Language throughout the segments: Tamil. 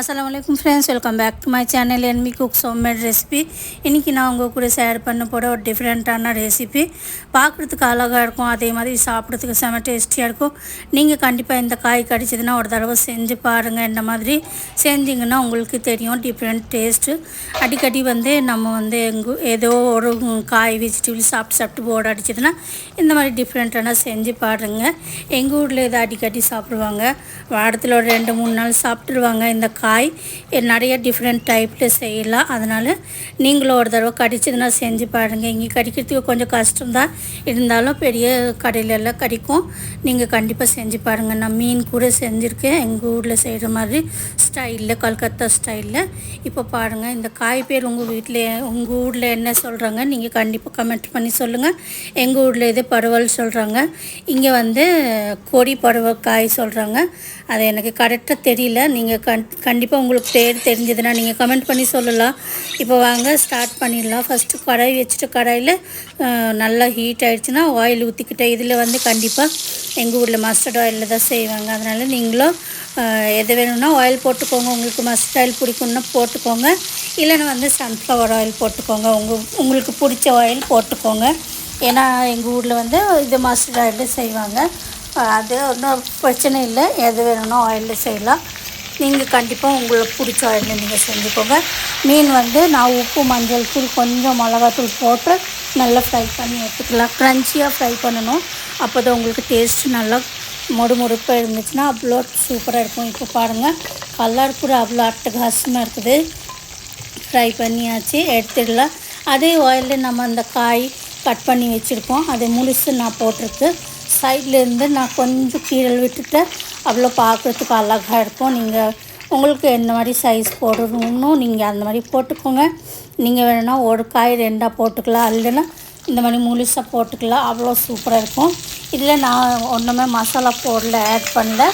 அஸ்லாம் வலைக்கும் friends welcome back to my channel என்மி cook homemade recipe இன்றைக்கி நான் உங்கள் கூட ஷேர் பண்ண போகிற ஒரு டிஃப்ரெண்ட்டான ரெசிபி பார்க்குறதுக்கு அழகாக இருக்கும். அதே மாதிரி சாப்பிட்றதுக்கு செம டேஸ்டியாக இருக்கும். நீங்கள் கண்டிப்பாக இந்த காய் கடிச்சதுன்னா ஒரு தடவை செஞ்சு பாருங்கள் இந்த மாதிரி செஞ்சிங்கன்னா உங்களுக்கு தெரியும் டிஃப்ரெண்ட் டேஸ்ட்டு அடிக்கடி வந்து நம்ம வந்து எங்கு ஏதோ ஒரு காய் வெஜிடபிள் சாப்பிட்டு சாப்பிட்டு போர்டு அடிச்சதுன்னா இந்த மாதிரி டிஃப்ரெண்ட்டான செஞ்சு பாருங்கள் எங்கள் ஊரில் இதை அடிக்கடி சாப்பிடுவாங்க. வாரத்தில் ஒரு ரெண்டு மூணு நாள் சாப்பிட்ருவாங்க இந்த காய் காய் நிறைய டிஃப்ரெண்ட் டைப்பில் செய்யலாம். அதனால் நீங்களும் ஒரு தடவை கடிச்சதுன்னா செஞ்சு பாருங்கள் இங்கே கடிக்கிறதுக்கு கொஞ்சம் கஷ்டம்தான். இருந்தாலும் பெரிய கடையிலெல்லாம் கடிக்கும். நீங்கள் கண்டிப்பாக செஞ்சு பாருங்கள் நான் மீன் கூட செஞ்சுருக்கேன். எங்கள் ஊரில் செய்கிற மாதிரி ஸ்டைலில் கல்கத்தா ஸ்டைலில் இப்போ பாருங்கள் இந்த காய் பேர் உங்கள் வீட்டில் உங்கள் ஊரில் என்ன சொல்கிறாங்க நீங்கள் கண்டிப்பாக கமெண்ட் பண்ணி சொல்லுங்கள் எங்கள் ஊரில் இது பரவல் சொல்கிறாங்க இங்கே வந்து கொடி பருவ காய் சொல்கிறாங்க அது எனக்கு கரெக்டாக தெரியல. நீங்கள் கண் கண்டிப்பாக உங்களுக்கு பேர் தெரிஞ்சதுன்னா நீங்கள் கமெண்ட் பண்ணி சொல்லலாம். இப்போ வாங்க ஸ்டார்ட் பண்ணிடலாம். ஃபஸ்ட்டு கடாய் வச்சுட்டு கடாயில் நல்லா ஹீட் ஆகிடுச்சுன்னா ஆயில் ஊற்றிக்கிட்டேன் இதில் வந்து கண்டிப்பாக எங்கள் ஊரில் மஸ்டர்ட் ஆயிலில் தான் செய்வாங்க. அதனால் நீங்களும் எது வேணும்னா ஆயில் போட்டுக்கோங்க. உங்களுக்கு மஸ்டர்ட் ஆயில் பிடிக்கும்னா போட்டுக்கோங்க. இல்லைன்னா வந்து சன்ஃப்ளவர் ஆயில் போட்டுக்கோங்க. உங்கள் உங்களுக்கு பிடிச்ச ஆயில் போட்டுக்கோங்க. ஏன்னா எங்கள் ஊரில் வந்து இது மஸ்டர்ட் ஆயிலில் செய்வாங்க. அது ஒன்றும் பிரச்சனை இல்லை. எது வேணும்னா ஆயிலில் செய்யலாம். நீங்கள் கண்டிப்பாக உங்களுக்கு பிடிச்ச உடனே நீங்கள் செஞ்சுக்கோங்க மீன் வந்து நான் உப்பு மஞ்சள் தூள் கொஞ்சம் மிளகாத்தூள் போட்டு நல்லா ஃப்ரை பண்ணி எடுத்துக்கலாம். க்ரன்ச்சியாக ஃப்ரை பண்ணணும். அப்போ தான் உங்களுக்கு டேஸ்ட் நல்லா மொடு இருந்துச்சுன்னா அவ்வளோ சூப்பராக இருக்கும். இப்போ பாருங்கள் கலர் கூட அவ்வளோ அட்டகாசமாக இருக்குது. ஃப்ரை பண்ணியாச்சு எடுத்துடலாம். அதே ஆயிலில் நம்ம அந்த காய் கட் பண்ணி வச்சுருக்கோம் அது முழுசு நான் போட்டிருக்கு. சைட்லேருந்து நான் கொஞ்சம் கீழல் விட்டுட்டு அவ்வளோ பார்க்குறதுக்கு அழகாக இருக்கும். நீங்கள் உங்களுக்கு என்ன மாதிரி சைஸ் போடணும்னு நீங்கள் அந்த மாதிரி போட்டுக்கோங்க. நீங்கள் வேணும்னா ஒரு காய் ரெண்டாக போட்டுக்கலாம். இல்லைன்னா இந்த மாதிரி முழுசாக போட்டுக்கலாம். அவ்வளோ சூப்பராக இருக்கும். இதில் நான் ஒன்றுமே மசாலா போடல ஆட் பண்ணல.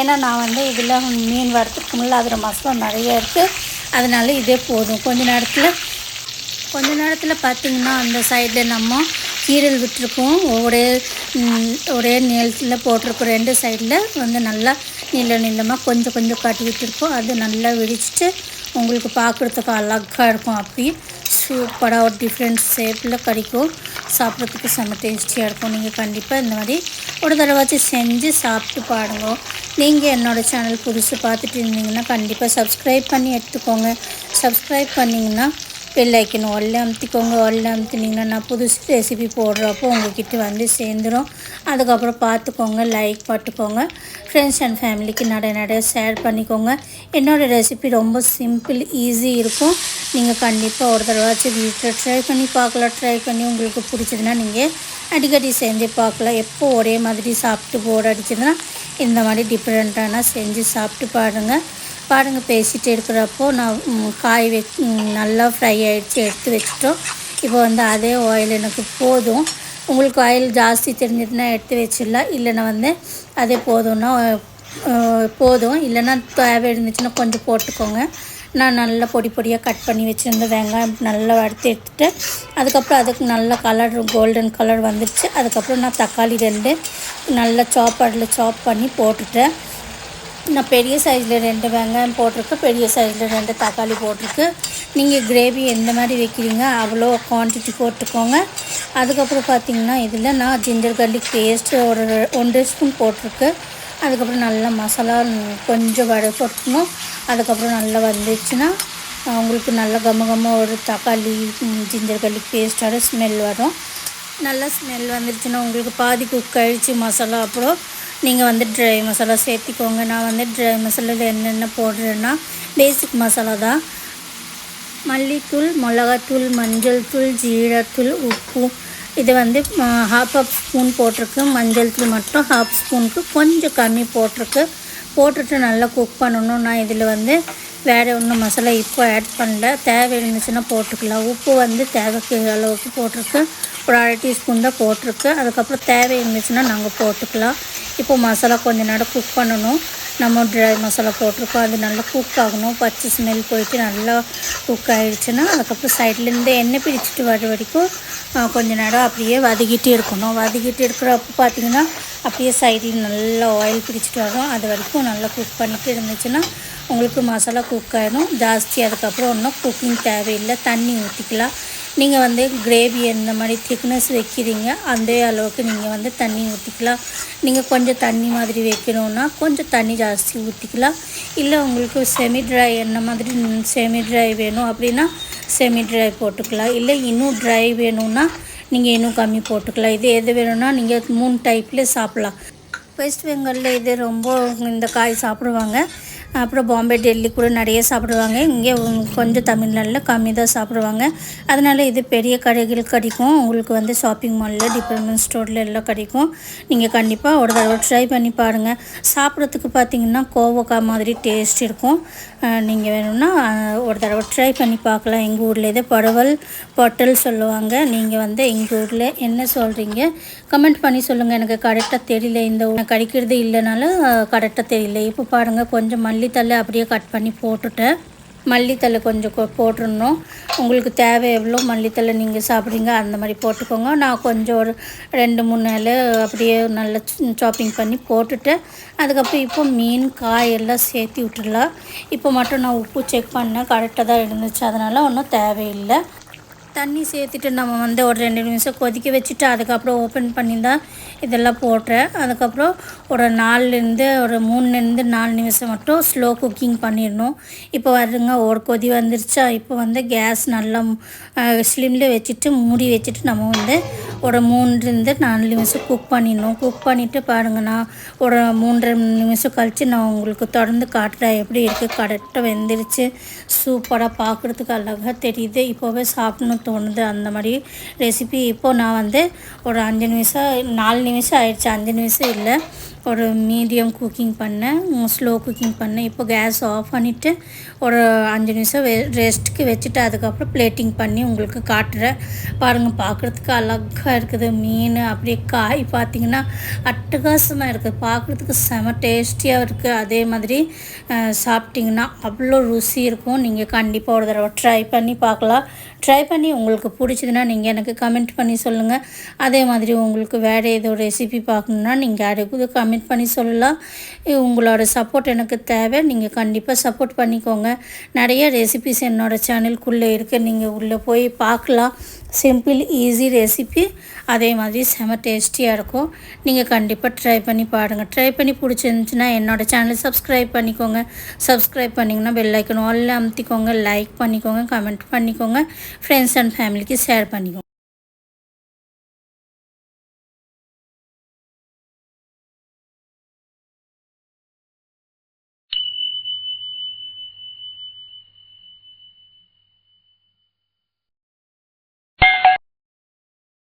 ஏன்னா நான் வந்து இதில் மீன் வரத்துக்கு முள்ள அதில் மசாலா நிறைய இருக்குது அதனால இதே போதும். கொஞ்ச நேரத்தில் கொஞ்ச நேரத்தில் பார்த்திங்கன்னா அந்த சைடில் நம்ம கீரல் விட்டுருக்கோம் ஒரே ஒரே நீளத்தில் போட்டிருக்கோம் ரெண்டு சைடில் வந்து நல்லா நீள நீளமாக கொஞ்சம் கொஞ்சம் கட்டி விட்டுருக்கோம். அது நல்லா விரிச்சிட்டு உங்களுக்கு பார்க்குறதுக்கு அழகாக இருக்கும். அப்படியே சூப்பராக ஒரு டிஃப்ரெண்ட் ஷேப்பில் கிடைக்கும். சாப்பிட்றதுக்கு செம்ம டேஸ்டியாக இருக்கும். நீங்கள் கண்டிப்பாக இந்த மாதிரி ஒரு தடவாச்சும் செஞ்சு சாப்பிட்டு பாருங்க. நீங்கள் என்னோடய சேனல் புதுசு பார்த்துட்டு இருந்தீங்கன்னா கண்டிப்பாக சப்ஸ்கிரைப் பண்ணி எடுத்துக்கோங்க. சப்ஸ்கிரைப் பண்ணிங்கன்னா பெல் ஐக்கன் ஒல்ல அமுத்திக்கோங்க ஒல்ல அமுத்தினீங்கன்னா நான் புதுசு ரெசிபி போடுறப்போ உங்ககிட்ட வந்து சேர்ந்துடும் அதுக்கப்புறம் பார்த்துக்கோங்க லைக் பட்டுக்கோங்க. ஃப்ரெண்ட்ஸ் அண்ட் ஃபேமிலிக்கு நிறைய நிறைய ஷேர் பண்ணிக்கோங்க. என்னோடய ரெசிபி ரொம்ப சிம்பிள் ஈஸி இருக்கும். நீங்கள் கண்டிப்பாக ஒரு தடவாச்சும் வீட்டில் ட்ரை பண்ணி பார்க்கலாம். ட்ரை பண்ணி உங்களுக்கு பிடிச்சதுன்னா நீங்கள் அடிக்கடி செஞ்சு பார்க்கலாம். எப்போ ஒரே மாதிரி சாப்பிட்டு போர் அடிச்சதுன்னா இந்த மாதிரி டிஃப்ரெண்ட்டான செஞ்சு சாப்பிட்டு பாருங்கள் பாருங்கள் பேசிகிட்டு இருக்கிறப்போ நான் காய் வெ நல்லா ஃப்ரை ஆகிடுச்சு எடுத்து வச்சுட்டோம். இப்போ வந்து அதே ஆயில் எனக்கு போதும். உங்களுக்கு ஆயில் ஜாஸ்தி தெரிஞ்சதுன்னா எடுத்து வச்சிடலாம். இல்லைன்னா வந்து அதே போதும்னா போதும். இல்லைன்னா தேவை இருந்துச்சுன்னா கொஞ்சம் போட்டுக்கோங்க. நான் நல்லா பொடி பொடியாக கட் பண்ணி வச்சுருந்த வெங்காயம் நல்லா வறுத்து எடுத்துட்டு அதுக்கப்புறம் அதுக்கு நல்ல கலர் கோல்டன் கலர் வந்துடுச்சு அதுக்கப்புறம் நான் தக்காளி ரெண்டு நல்லா சாப்பாடில் சாப் பண்ணி போட்டுட்டேன். நான் பெரிய சைஸில் ரெண்டு வெங்காயம் போட்டிருக்கு பெரிய சைஸில் ரெண்டு தக்காளி போட்டிருக்கு. நீங்கள் கிரேவி எந்த மாதிரி வைக்கிறீங்க அவ்வளோ குவான்டிட்டி போட்டுக்கோங்க. அதுக்கப்புறம் பார்த்தீங்கன்னா இதில் நான் ஜிஞ்சர் கார்லிக் பேஸ்ட்டு ஒரு ஒன்றரை ஸ்பூன் போட்டிருக்கு. அதுக்கப்புறம் நல்லா மசாலா கொஞ்சம் வடை போட்டுக்கணும். அதுக்கப்புறம் நல்லா வந்துச்சுன்னா உங்களுக்கு நல்லா கம்ம கம்ம ஒரு தக்காளி ஜிஞ்சர் கார்லிக் பேஸ்ட்டோட ஸ்மெல் வரும். நல்லா ஸ்மெல் வந்துருச்சுன்னா உங்களுக்கு பாதி குக் ஆயிடுச்சு மசாலா அப்புறம். நீங்கள் வந்து ட்ரை மசாலா சேர்த்திக்கோங்க. நான் வந்து ட்ரை மசாலாவில் என்னென்ன போடுறேன்னா பேசிக் மசாலா தான். மல்லித்தூள் மிளகாத்தூள் மஞ்சள் தூள் ஜீரத்தூள் உப்பு. இது வந்து ஹாஃப் ஆஃப் ஸ்பூன் போட்டிருக்கு. மஞ்சள் தூள் மட்டும் ஹாஃப் ஸ்பூனுக்கு கொஞ்சம் கம்மி போட்டிருக்கு. போட்டுட்டு நல்லா குக் பண்ணணும். நான் இதில் வந்து வேறு ஒன்றும் மசாலா இப்போ ஆட் பண்ணல. தேவை இருந்துச்சுன்னா போட்டுக்கலாம். உப்பு வந்து தேவைக்கு அளவுக்கு போட்டிருக்கு. ஒரு அரை டீஸ்பூன் தான் போட்டிருக்கு. அதுக்கப்புறம் தேவை இருந்துச்சுன்னா நாங்கள் போட்டுக்கலாம். இப்போ மசாலா கொஞ்ச நேரம் குக் பண்ணணும். நம்ம ட்ரை மசாலா போட்டிருக்கோம். அது நல்லா குக் ஆகணும். பச்சை ஸ்மெல் போயிட்டு நல்லா குக் ஆகிடுச்சுன்னா அதுக்கப்புறம் சைட்லேருந்து எண்ணெய் பிரிச்சுட்டு வர வரைக்கும் கொஞ்ச நேரம் அப்படியே வதக்கிட்டு இருக்கணும். வதக்கிட்டு இருக்கிறப்ப பார்த்தீங்கன்னா அப்படியே சைடில் நல்லா ஆயில் பிரிச்சுட்டு வரும் அது வரைக்கும் நல்லா குக் பண்ணிட்டு இருந்துச்சுன்னா உங்களுக்கு மசாலா குக் ஆகிடும் ஜாஸ்தி அதுக்கப்புறம் ஒன்றும் குக்கிங் தேவையில்லை. தண்ணி ஊற்றிக்கலாம் நீங்கள் வந்து கிரேவி எந்த மாதிரி திக்னஸ் வைக்கிறீங்க அந்த அளவுக்கு நீங்கள் வந்து தண்ணி ஊற்றிக்கலாம் நீங்கள் கொஞ்சம் தண்ணி மாதிரி வைக்கணுன்னா கொஞ்சம் தண்ணி ஜாஸ்தி ஊற்றிக்கலாம் இல்லை உங்களுக்கு செமி ட்ரை என்ன மாதிரி செமி ட்ரை வேணும் அப்படின்னா செமி ட்ரை போட்டுக்கலாம். இல்லை இன்னும் ட்ரை வேணும்னா நீங்கள் இன்னும் கம்மி போட்டுக்கலாம். இது எது வேணும்னா நீங்கள் மூணு டைப்பில் சாப்பிட்லாம். வெஸ்ட் பெங்காலில் இது ரொம்ப இந்த காய் சாப்பிடுவாங்க. அப்புறம் பாம்பே டெல்லி கூட நிறைய சாப்பிடுவாங்க. இங்கே கொஞ்சம் தமிழ்நாட்டில் கம்மி தான் சாப்பிடுவாங்க. அதனால் இது பெரிய கடைகள் கிடைக்கும். உங்களுக்கு வந்து ஷாப்பிங் மாலில் டிபார்ட்மெண்ட் ஸ்டோரில் எல்லாம் கிடைக்கும். நீங்கள் கண்டிப்பாக ஒரு தடவை ட்ரை பண்ணி பாருங்கள் சாப்பிட்றதுக்கு பார்த்தீங்கன்னா கோவக்காய் மாதிரி டேஸ்ட் இருக்கும். நீங்கள் வேணும்னா ஒரு தடவை ட்ரை பண்ணி பார்க்கலாம். எங்கள் ஊரில் இது படவல் பொட்டல் சொல்லுவாங்க. நீங்கள் வந்து எங்கள் ஊரில் என்ன சொல்கிறீங்க கமெண்ட் பண்ணி சொல்லுங்கள் எனக்கு கரெக்டாக தெரியல. இந்த ஊ- கிடைக்கிறது இல்லைனாலும் கரெக்டாக தெரியல. இப்போ பாருங்கள் கொஞ்சம் மல்லித்தள்ளை அப்படியே கட் பண்ணி போட்டுட்டேன். மல்லித்தலை கொஞ்சம் கொ- போட்டுருணும். உங்களுக்கு தேவை எவ்வளோ மல்லித்தலை நீங்கள் சாப்பிட்றீங்க அந்த மாதிரி போட்டுக்கோங்க. நான் கொஞ்சம் ஒரு ரெண்டு மூணு இலை அப்படியே நல்லா சாப்பிங் பண்ணி போட்டுட்டு அதுக்கப்புறம் இப்போ மீன் காய் எல்லாம் சேர்த்து விட்டுடலாம். இப்போ மட்டும் நான் உப்பு செக் பண்ணேன். கரெக்டாக தான் இருந்துச்சு. அதனால் ஒன்றும் தேவையில்லை. தண்ணி சேர்த்துட்டு நம்ம வந்து ஒரு ரெண்டு நிமிஷம் கொதிக்க வச்சுட்டு அதுக்கப்புறம் ஓப்பன் பண்ணி தான் இதெல்லாம் போட்டேன் அதுக்கப்புறம் ஒரு நாலுலேருந்து ஒரு மூணுலேருந்து நாலு நிமிஷம் மட்டும் ஸ்லோ குக்கிங் பண்ணிடணும். இப்போ வருங்க ஒரு கொதி வந்துருச்சா? இப்போ வந்து கேஸ் நல்லா ஸ்லிமில் வச்சுட்டு மூடி வச்சுட்டு நம்ம வந்து ஒரு மூணுலேருந்து நாலு நிமிஷம் குக் பண்ணிடணும். குக் பண்ணிவிட்டு பாருங்கண்ணா ஒரு மூன்றரை நிமிஷம் கழித்து நான் உங்களுக்கு தொடர்ந்து காட்டுறேன். எப்படி இருக்குது கரெக்டாக வெந்துருச்சு. சூப்பராக பார்க்குறதுக்கு அழகாக தெரியுது. இப்போவே சாப்பிடணும் தோணுது. அந்த மாதிரி ரெசிபி இப்போது நான் வந்து ஒரு அஞ்சு நிமிஷம் நாலு நிமிஷம் ஆயிடுச்சு. அஞ்சு நிமிஷம் இல்லை. ஒரு மீடியம் குக்கிங் பண்ணேன் ஸ்லோ குக்கிங் பண்ணேன் இப்போ கேஸ் ஆஃப் பண்ணிவிட்டு ஒரு அஞ்சு நிமிஷம் வெ ரெஸ்ட்டுக்கு வச்சுட்டு அதுக்கப்புறம் பிளேட்டிங் பண்ணி உங்களுக்கு காட்டுறேன் பாருங்கள் பார்க்குறதுக்கு அழகாக இருக்குது. மீன் அப்படியே காய் பார்த்தீங்கன்னா அட்டகாசமாக இருக்குது பார்க்குறதுக்கு செம டேஸ்டியாக இருக்குது அதே மாதிரி சாப்பிட்டிங்கன்னா அவ்வளோ ருசி இருக்கும். நீங்கள் கண்டிப்பாக ஒரு தடவை ட்ரை பண்ணி பார்க்கலாம் ட்ரை பண்ணி உங்களுக்கு பிடிச்சதுன்னா நீங்கள் எனக்கு கமெண்ட் பண்ணி சொல்லுங்கள் அதே மாதிரி உங்களுக்கு வேறு ஏதோ ரெசிபி பார்க்கணுன்னா நீங்கள் அதுக்கு கமெண்ட் பண்ணி சொல்லலாம். உங்களோட சப்போர்ட் எனக்கு தேவை. நீங்கள் கண்டிப்பாக சப்போர்ட் பண்ணிக்கோங்க. நிறைய ரெசிபிஸ் என்னோடய சேனலுக்குள்ளே இருக்குது நீங்கள் உள்ளே போய் பார்க்கலாம். சிம்பிள் ஈஸி ரெசிபி அதே மாதிரி செம டேஸ்டியாக இருக்கும். நீங்கள் கண்டிப்பாக ட்ரை பண்ணி பாருங்கள் ட்ரை பண்ணி பிடிச்சிருந்துச்சுன்னா என்னோடய சேனலை சப்ஸ்கிரைப் பண்ணிக்கோங்க. சப்ஸ்கிரைப் பண்ணிங்கன்னா பெல்லைக்கன் ஆல் அமுத்திக்கோங்க. லைக் பண்ணிக்கோங்க. கமெண்ட் பண்ணிக்கோங்க. ஃப்ரெண்ட்ஸ் அண்ட் ஃபேமிலிக்கு ஷேர் பண்ணிக்கோங்க.